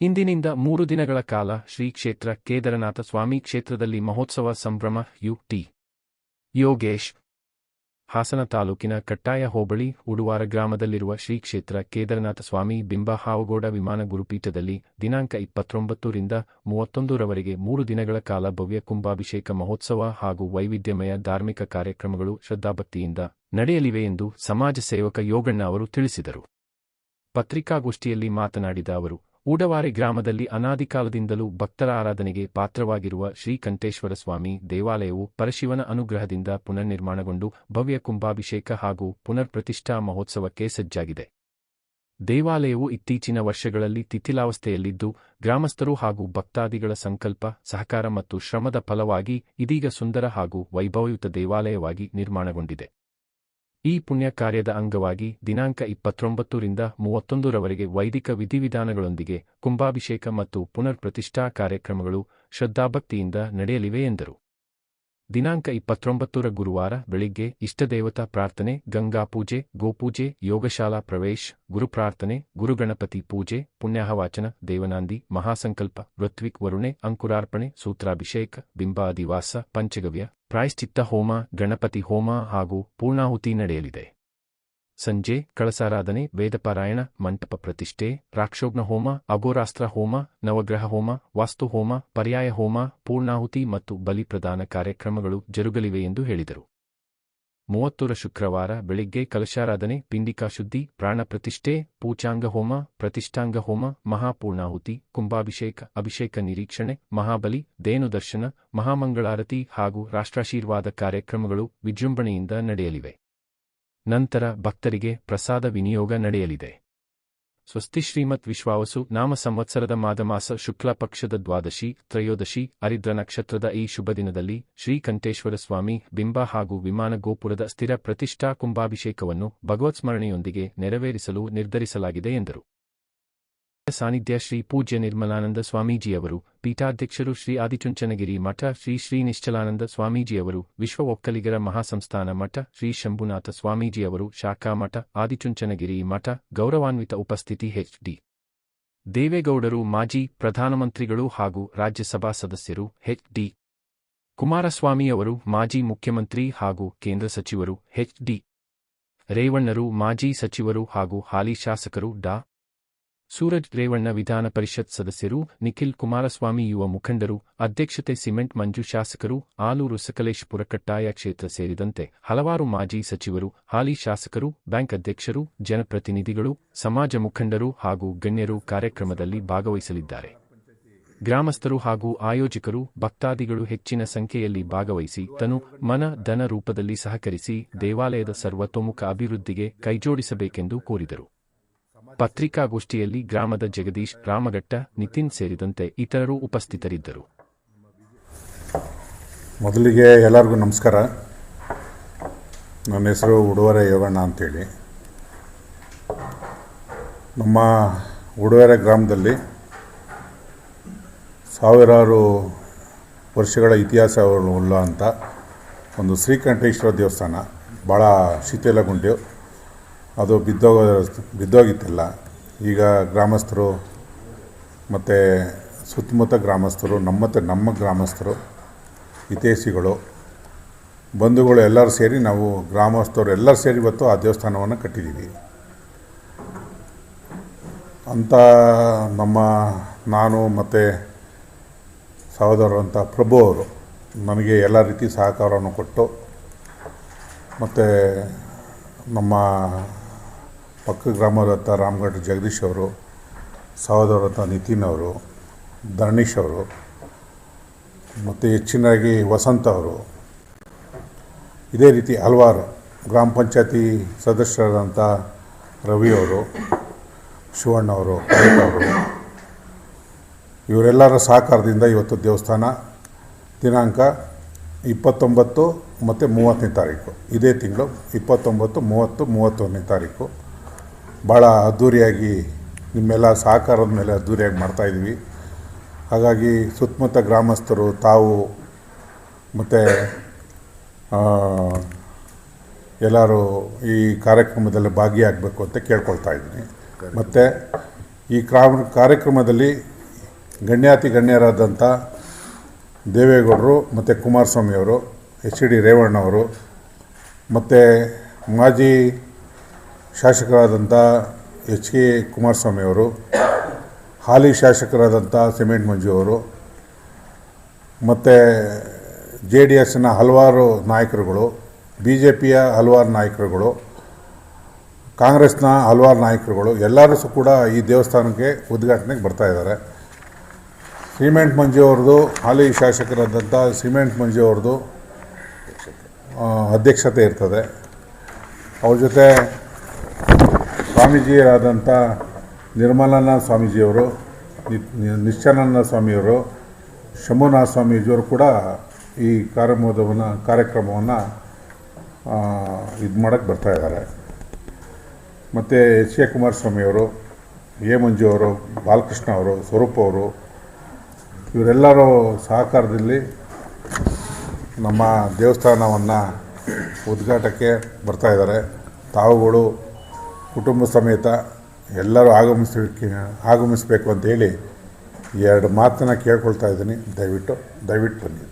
ಇಂದಿನಿಂದ ಮೂರು ದಿನಗಳ ಕಾಲ ಶ್ರೀ ಕ್ಷೇತ್ರ ಕೇದಾರನಾಥ ಸ್ವಾಮಿ ಕ್ಷೇತ್ರದಲ್ಲಿ ಮಹೋತ್ಸವ ಸಂಭ್ರಮ ಯು ಟಿ ಯೋಗೇಶ್. ಹಾಸನ ತಾಲೂಕಿನ ಕಟ್ಟಾಯ ಹೋಬಳಿ, ಉಡುವಾರ ಗ್ರಾಮದಲ್ಲಿರುವ ಶ್ರೀ ಕ್ಷೇತ್ರ ಕೇದಾರನಾಥ ಸ್ವಾಮಿ ಬಿಂಬ ಹಾವಗೋಡ ವಿಮಾನ ಗುರುಪೀಠದಲ್ಲಿ ದಿನಾಂಕ ಇಪ್ಪತ್ತೊಂಬತ್ತರಿಂದ ಮೂವತ್ತೊಂದರವರೆಗೆ ಮೂರು ದಿನಗಳ ಕಾಲ ಭವ್ಯ ಕುಂಭಾಭಿಷೇಕ ಮಹೋತ್ಸವ ಹಾಗೂ ವೈವಿಧ್ಯಮಯ ಧಾರ್ಮಿಕ ಕಾರ್ಯಕ್ರಮಗಳು ಶ್ರದ್ಧಾಭಕ್ತಿಯಿಂದ ನಡೆಯಲಿವೆ ಎಂದು ಸಮಾಜ ಸೇವಕ ಯೋಗಣ್ಣ ಅವರು ತಿಳಿಸಿದರು. ಪತ್ರಿಕಾಗೋಷ್ಠಿಯಲ್ಲಿ ಮಾತನಾಡಿದ ಅವರು ಊಡವಾರೆ ಗ್ರಾಮದಲ್ಲಿ ಅನಾದಿಕಾಲದಿಂದಲೂ ಭಕ್ತರ ಆರಾಧನೆಗೆ ಪಾತ್ರವಾಗಿರುವ ಶ್ರೀಕಂಠೇಶ್ವರ ಸ್ವಾಮಿ ದೇವಾಲಯವು ಪರಶಿವನ ಅನುಗ್ರಹದಿಂದ ಪುನರ್ನಿರ್ಮಾಣಗೊಂಡು ಭವ್ಯ ಕುಂಭಾಭಿಷೇಕ ಹಾಗೂ ಪುನರ್ ಪ್ರತಿಷ್ಠಾ ಮಹೋತ್ಸವಕ್ಕೆ ಸಜ್ಜಾಗಿದೆ. ದೇವಾಲಯವು ಇತ್ತೀಚಿನ ವರ್ಷಗಳಲ್ಲಿ ತಿಥಿಲಾವಸ್ಥೆಯಲ್ಲಿದ್ದು, ಗ್ರಾಮಸ್ಥರು ಹಾಗೂ ಭಕ್ತಾದಿಗಳ ಸಂಕಲ್ಪ, ಸಹಕಾರ ಮತ್ತು ಶ್ರಮದ ಫಲವಾಗಿ ಇದೀಗ ಸುಂದರ ಹಾಗೂ ವೈಭವಯುತ ದೇವಾಲಯವಾಗಿ ನಿರ್ಮಾಣಗೊಂಡಿದೆ. ಈ ಪುಣ್ಯ ಕಾರ್ಯದ ಅಂಗವಾಗಿ ದಿನಾಂಕ ಇಪ್ಪತ್ತೊಂಬತ್ತರಿಂದ ಮೂವತ್ತೊಂದರವರೆಗೆ ವೈದಿಕ ವಿಧಿವಿಧಾನಗಳೊಂದಿಗೆ ಕುಂಭಾಭಿಷೇಕ ಮತ್ತು ಪುನರ್ ಪ್ರತಿಷ್ಠಾ ಕಾರ್ಯಕ್ರಮಗಳು ಶ್ರದ್ಧಾಭಕ್ತಿಯಿಂದ ನಡೆಯಲಿವೆ ಎಂದರು. ದಿನಾಂಕ ಇಪ್ಪತ್ತೊಂಬತ್ತರ ಗುರುವಾರ ಬೆಳಿಗ್ಗೆ ಇಷ್ಟದೇವತಾ ಪ್ರಾರ್ಥನೆ ಗಂಗಾಪೂಜೆ ಗೋಪೂಜೆ, ಯೋಗಶಾಲಾ ಪ್ರವೇಶ್ ಗುರುಪ್ರಾರ್ಥನೆ ಗುರುಗಣಪತಿ ಪೂಜೆ, ಪುಣ್ಯಾಹವಾಚನ, ದೇವನಾಂದಿ, ಮಹಾಸಂಕಲ್ಪ, ಋತ್ವಿಕ್ ವರುಣೆ, ಅಂಕುರಾರ್ಪಣೆ, ಸೂತ್ರಾಭಿಷೇಕ, ಬಿಂಬಾದಿವಾಸ, ಪಂಚಗವ್ಯ, ಪ್ರಾಯಶ್ಚಿತ್ತ ಹೋಮ, ಗಣಪತಿ ಹೋಮ ಹಾಗೂ ಪೂರ್ಣಾಹುತಿ ನಡೆಯಲಿದೆ. ಸಂಜೆ, ಕಳಸಾರಾಧನೆ, ವೇದಪಾರಾಯಣ, ಮಂಟಪ ಪ್ರತಿಷ್ಠೆ, ರಾಕ್ಷೋಗ್ನ ಹೋಮ ಅಗೋರಾಸ್ತ್ರ ಹೋಮ, ನವಗ್ರಹ ಹೋಮ, ವಾಸ್ತು ಹೋಮ, ಪರ್ಯಾಯ ಹೋಮ, ಪೂರ್ಣಾಹುತಿ ಮತ್ತು ಬಲಿ ಪ್ರದಾನ ಕಾರ್ಯಕ್ರಮಗಳು ಜರುಗಲಿವೆ ಎಂದು ಹೇಳಿದರು. ಮೂವತ್ತರ ಶುಕ್ರವಾರ ಬೆಳಿಗ್ಗೆ ಕಲಶಾರಾಧನೆ, ಪಿಂಡಿಕಾ ಶುದ್ಧಿ, ಪ್ರಾಣ ಪ್ರತಿಷ್ಠೆ ಪೂಚಾಂಗ ಹೋಮ, ಪ್ರತಿಷ್ಠಾಂಗ ಹೋಮ, ಮಹಾಪೂರ್ಣಾಹುತಿ, ಕುಂಭಾಭಿಷೇಕ, ಅಭಿಷೇಕ ನಿರೀಕ್ಷಣೆ, ಮಹಾಬಲಿ ದೇನು ದರ್ಶನ ಮಹಾಮಂಗಳಾರತಿ ಹಾಗೂ ರಾಷ್ಟ್ರಾಶೀರ್ವಾದ ಕಾರ್ಯಕ್ರಮಗಳು ವಿಜೃಂಭಣೆಯಿಂದ ನಡೆಯಲಿವೆ. ನಂತರ ಭಕ್ತರಿಗೆ ಪ್ರಸಾದ ವಿನಿಯೋಗ ನಡೆಯಲಿದೆ. ಸ್ವಸ್ತಿ ಶ್ರೀಮತ್ ವಿಶ್ವಾವಸು ನಾಮ ಸಂವತ್ಸರದ ಮಾದಮಾಸ ಶುಕ್ಲ ಪಕ್ಷದ ದ್ವಾದಶಿ, ತ್ರಯೋದಶಿ, ಅರಿದ್ರ ನಕ್ಷತ್ರದ ಈ ಶುಭ ದಿನದಲ್ಲಿ ಶ್ರೀಕಂಠೇಶ್ವರ ಸ್ವಾಮಿ ಬಿಂಬ ಹಾಗೂ ವಿಮಾನ ಗೋಪುರದ ಸ್ಥಿರ ಪ್ರತಿಷ್ಠಾ ಕುಂಭಾಭಿಷೇಕವನ್ನು ಭಗವತ್ಸ್ಮರಣೆಯೊಂದಿಗೆ ನೆರವೇರಿಸಲು ನಿರ್ಧರಿಸಲಾಗಿದೆ ಎಂದರು. ಸಾನ್ನಿಧ್ಯ ಶ್ರೀ ಪೂಜ್ಯ ನಿರ್ಮಲಾನಂದ ಸ್ವಾಮೀಜಿಯವರು, ಪೀಠಾಧ್ಯಕ್ಷರು ಶ್ರೀ ಆದಿಚುಂಚನಗಿರಿ ಮಠ ಶ್ರೀ ಶ್ರೀ ನಿಶ್ಚಲಾನಂದ ಸ್ವಾಮೀಜಿಯವರು, ವಿಶ್ವ ಒಕ್ಕಲಿಗರ ಮಹಾಸಂಸ್ಥಾನ ಮಠ ಶ್ರೀ ಶಂಭುನಾಥ ಸ್ವಾಮೀಜಿಯವರು, ಶಾಖಾ ಮಠ, ಆದಿಚುಂಚನಗಿರಿ ಮಠ, ಗೌರವಾನ್ವಿತ ಉಪಸ್ಥಿತಿ ಎಚ್ ಡಿ. ದೇವೇಗೌಡರು, ಮಾಜಿ ಪ್ರಧಾನಮಂತ್ರಿಗಳು ಹಾಗೂ ರಾಜ್ಯಸಭಾ ಸದಸ್ಯರು ಎಚ್ ಡಿ. ಕುಮಾರಸ್ವಾಮಿಯವರು, ಮಾಜಿ ಮುಖ್ಯಮಂತ್ರಿ ಹಾಗೂ ಕೇಂದ್ರ ಸಚಿವರು ಎಚ್ ಡಿ. ರೇವಣ್ಣರು, ಮಾಜಿ ಸಚಿವರು ಹಾಗೂ ಹಾಲಿ ಶಾಸಕರು ಡಾ. ಸೂರಜ್ ರೇವಣ್ಣ ವಿಧಾನ ಪರಿಷತ್ ಸದಸ್ಯರು, ನಿಖಿಲ್ ಕುಮಾರಸ್ವಾಮಿ ಯುವ ಮುಖಂಡರು, ಅಧ್ಯಕ್ಷತೆ ಸಿಮೆಂಟ್ ಮಂಜು ಶಾಸಕರು, ಆಲೂರು ಸಕಲೇಶ್ಪುರ ಕಟ್ಟಾಯ ಕ್ಷೇತ್ರ ಸೇರಿದಂತೆ ಹಲವಾರು ಮಾಜಿ ಸಚಿವರು, ಹಾಲಿ ಶಾಸಕರು, ಬ್ಯಾಂಕ್ ಅಧ್ಯಕ್ಷರು, ಜನಪ್ರತಿನಿಧಿಗಳು, ಸಮಾಜ ಮುಖಂಡರು ಹಾಗೂ ಗಣ್ಯರು ಕಾರ್ಯಕ್ರಮದಲ್ಲಿ ಭಾಗವಹಿಸಲಿದ್ದಾರೆ. ಗ್ರಾಮಸ್ಥರು ಹಾಗೂ ಆಯೋಜಕರು, ಭಕ್ತಾದಿಗಳು ಹೆಚ್ಚಿನ ಸಂಖ್ಯೆಯಲ್ಲಿ ಭಾಗವಹಿಸಿ ತನು ಮನ ಧನ ರೂಪದಲ್ಲಿ ಸಹಕರಿಸಿ ದೇವಾಲಯದ ಸರ್ವತೋಮುಖ ಅಭಿವೃದ್ಧಿಗೆ ಕೈಜೋಡಿಸಬೇಕೆಂದು ಕೋರಿದರು. ಪತ್ರಿಕಾಗೋಷ್ಠಿಯಲ್ಲಿ ಗ್ರಾಮದ ಜಗದೀಶ್, ರಾಮಘಟ್ಟ, ನಿತಿನ್ ಸೇರಿದಂತೆ ಇತರರು ಉಪಸ್ಥಿತರಿದ್ದರು. ಮೊದಲಿಗೆ ಎಲ್ಲರಿಗೂ ನಮಸ್ಕಾರ. ನನ್ನ ಹೆಸರು ಉಡುವರೆ ಯೋಗಣ್ಣ ಅಂತೇಳಿ. ನಮ್ಮ ಉಡುವೆರೆ ಗ್ರಾಮದಲ್ಲಿ ಸಾವಿರಾರು ವರ್ಷಗಳ ಇತಿಹಾಸ ಉಳ್ಳ ಅಂತ. ಒಂದು ಶ್ರೀಕಂಠೇಶ್ವರ ದೇವಸ್ಥಾನ, ಭಾಳ ಶಿಥಿಲಗೊಂಡು ಅದು ಬಿದ್ದೋಗ, ಬಿದ್ದೋಗಿತ್ತಲ್ಲ, ಈಗ ಗ್ರಾಮಸ್ಥರು ಮತ್ತು ಸುತ್ತಮುತ್ತ ಗ್ರಾಮಸ್ಥರು ನಮ್ಮ ನಮ್ಮ ಗ್ರಾಮಸ್ಥರು, ಹಿತೈಷಿಗಳು, ಬಂಧುಗಳು ಎಲ್ಲರೂ ಸೇರಿ ನಾವು ಗ್ರಾಮಸ್ಥರು ಎಲ್ಲರೂ ಸೇರಿ ಇವತ್ತು ಆ ದೇವಸ್ಥಾನವನ್ನು ಕಟ್ಟಿದ್ದೀವಿ. ಅಂತ ನಮ್ಮ, ನಾನು ಮತ್ತು ಸಹೋದರರಂಥ ಪ್ರಭು ಅವರು ನನಗೆ ಎಲ್ಲ ರೀತಿ ಸಹಕಾರವನ್ನು ಕೊಟ್ಟು ಮತ್ತು ನಮ್ಮ ಪಕ್ಕ ಗ್ರಾಮದತ್ತ ರಾಮ್ಘಟ್ ಜಗದೀಶ್ ಅವರು ಸಹೋದರತ್ತ ನಿತಿನ್ ಅವರು, ಧರಣೀಶ್ ಅವರು, ಮತ್ತು ಹೆಚ್ಚಿನಾಗಿ ವಸಂತ ಅವರು. ಇದೇ ರೀತಿ ಹಲವಾರು ಗ್ರಾಮ ಪಂಚಾಯತಿ ಸದಸ್ಯರಾದಂಥ ರವಿ ಅವರು, ಶಿವಣ್ಣ ಅವರು ಪರೇಟ್ ಅವರು, ಇವರೆಲ್ಲರ ಸಹಕಾರದಿಂದ ಇವತ್ತು ದೇವಸ್ಥಾನ ದಿನಾಂಕ ಇಪ್ಪತ್ತೊಂಬತ್ತು ಮತ್ತು ಮೂವತ್ತನೇ ತಾರೀಕು. ಇದೇ ತಿಂಗಳು ಇಪ್ಪತ್ತೊಂಬತ್ತು, ಮೂವತ್ತು, ಮೂವತ್ತೊಂದನೇ ತಾರೀಕು. ಭಾಳ ಅದ್ಧೂರಿಯಾಗಿ ನಿಮ್ಮೆಲ್ಲ ಸಹಕಾರದ ಮೇಲೆ ಅದ್ಧೂರಿಯಾಗಿ ಮಾಡ್ತಾಯಿದ್ವಿ ಹಾಗಾಗಿ ಸುತ್ತಮುತ್ತ ಗ್ರಾಮಸ್ಥರು, ತಾವು ಮತ್ತು ಎಲ್ಲರೂ ಈ ಕಾರ್ಯಕ್ರಮದಲ್ಲಿ ಭಾಗಿಯಾಗಬೇಕು ಅಂತ ಕೇಳ್ಕೊಳ್ತಾ ಇದ್ದೀನಿ. ಮತ್ತು ಈ ಕ್ರಾಮ, ಕಾರ್ಯಕ್ರಮದಲ್ಲಿ ಗಣ್ಯಾತಿ ಗಣ್ಯರಾದಂಥ ದೇವೇಗೌಡರು ಮತ್ತು ಕುಮಾರಸ್ವಾಮಿಯವರು, ಎಚ್ ಡಿ ರೇವಣ್ಣವರು, ಮತ್ತು ಮಾಜಿ ಶಾಸಕರಾದಂಥ ಎಚ್ ಕೆ ಕುಮಾರಸ್ವಾಮಿಯವರು ಹಾಲಿ ಶಾಸಕರಾದಂಥ ಸಿಮೆಂಟ್ ಮಂಜು ಅವರು, ಮತ್ತು ಜೆ ಡಿ ಎಸ್ನ ಹಲವಾರು ನಾಯಕರುಗಳು, ಬಿ ಜೆ ಪಿಯ ಹಲವಾರು ನಾಯಕರುಗಳು, ಕಾಂಗ್ರೆಸ್ನ ಹಲವಾರು ನಾಯಕರುಗಳು, ಎಲ್ಲರೂ ಸಹ ಕೂಡ ಈ ದೇವಸ್ಥಾನಕ್ಕೆ ಉದ್ಘಾಟನೆಗೆ ಬರ್ತಾ ಇದ್ದಾರೆ. ಸಿಮೆಂಟ್ ಮಂಜು ಅವ್ರದ್ದು, ಹಾಲಿ ಶಾಸಕರಾದಂಥ ಸಿಮೆಂಟ್ ಮಂಜು ಅವ್ರದ್ದು ಅಧ್ಯಕ್ಷತೆ ಇರ್ತದೆ. ಅವ್ರ ಜೊತೆ ಸ್ವಾಮೀಜಿಯರಾದಂಥ ನಿರ್ಮಲಾನಂದ ಸ್ವಾಮೀಜಿಯವರು ನಿಶ್ಚಾನಂದ ಸ್ವಾಮಿಯವರು ಶಂಭುನಾಥ ಸ್ವಾಮೀಜಿಯವರು ಕೂಡ ಈ ಕಾರ್ಯಕ್ರಮವನ್ನು ಕಾರ್ಯಕ್ರಮವನ್ನು ಇದು ಮಾಡೋಕ್ಕೆ ಬರ್ತಾ ಇದ್ದಾರೆ. ಮತ್ತು ಎಚ್ ಕೆ ಕುಮಾರಸ್ವಾಮಿಯವರು ಎ ಮಂಜು ಅವರು, ಬಾಲಕೃಷ್ಣ ಅವರು, ಸ್ವರೂಪ್ ಅವರು, ಇವರೆಲ್ಲರೂ ಸಹಕಾರದಲ್ಲಿ ನಮ್ಮ ದೇವಸ್ಥಾನವನ್ನು ಉದ್ಘಾಟಕ್ಕೆ ಬರ್ತಾ ಇದ್ದಾರೆ. ತಾವುಗಳು ಕುಟುಂಬ ಸಮೇತ ಎಲ್ಲರೂ ಆಗಮಿಸಲಿಕ್ಕೆ ಆಗಮಿಸಬೇಕು ಅಂತೇಳಿ ಎರಡು ಮಾತನ್ನು ಕೇಳ್ಕೊಳ್ತಾ ಇದ್ದೀನಿ. ದಯವಿಟ್ಟು ದಯವಿಟ್ಟು ಬನ್ನಿ.